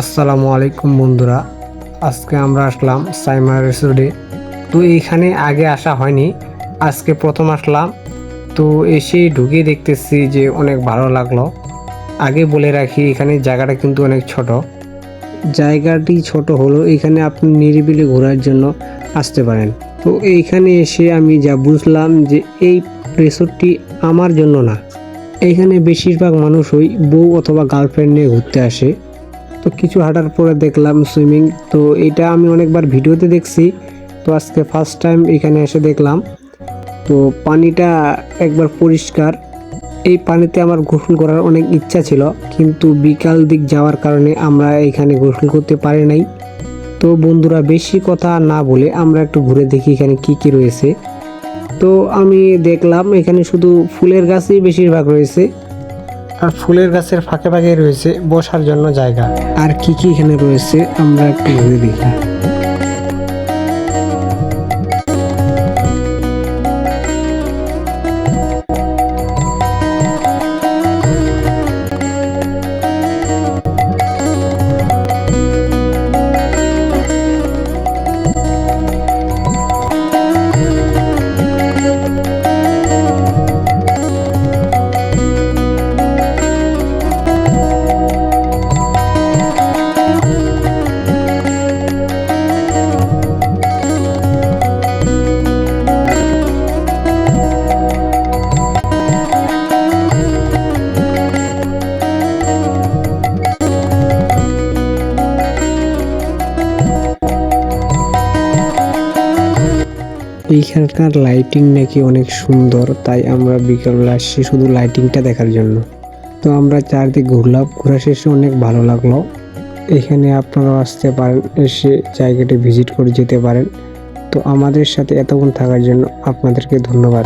আসসালামু আলাইকুম বন্ধুরা। আজকে আমরা আসলাম সাইমার রেসোর্টে তো এইখানে আগে আসা হয়নি, আজকে প্রথম আসলাম। তো এসে ঢুকে দেখতেছি যে অনেক ভালো লাগল। আগে বলে রাখি, এখানে জায়গাটা কিন্তু অনেক ছোট। জায়গাটি ছোট হলো এখানে আপনি নিরিবিলি ঘোরার জন্য আসতে পারেন। তো এইখানে এসে আমি যা বুঝলাম যে এই রিসোর্টটি আমার জন্য না। এইখানে বেশিরভাগ মানুষই বউ অথবা গার্লফ্রেন্ড নিয়ে ঘুরতে আসে। তো কিছু হাঁটার পরে দেখলাম সুইমিং। তো এটা আমি অনেকবার ভিডিওতে দেখছি। তো আজকে ফার্স্ট টাইম এখানে এসে দেখলাম। তো পানিটা একবার পরিষ্কার। এই পানিতে আমার গোসল করার অনেক ইচ্ছা ছিল। কিন্তু বিকাল দিক যাওয়ার কারণে আমরা এখানে গোসল করতে পারি নাই। তো বন্ধুরা, বেশি কথা না বলে আমরা একটু ঘুরে দেখি এখানে কি কি রয়েছে। তো আমি দেখলাম এখানে শুধু ফুলের গাছই বেশিরভাগ রয়েছে। আর ফুলের গাছের ফাঁকে ফাঁকে রয়েছে বসার জন্য জায়গা। আর কি কি এখানে রয়েছে, আমরা একটু ঘুরে দেখি। এইখানকার লাইটিং নাকি অনেক সুন্দর, তাই আমরা বিকেলবেলা আসছি শুধু লাইটিংটা দেখার জন্য। তো আমরা চারদিক ঘুরলাম, ঘোরা শেষে অনেক ভালো লাগল। এখানে আপনারা আসতে পারেন, এসে জায়গাটি ভিজিট করে যেতে পারেন। তো আমাদের সাথে এতক্ষণ থাকার জন্য আপনাদেরকে ধন্যবাদ।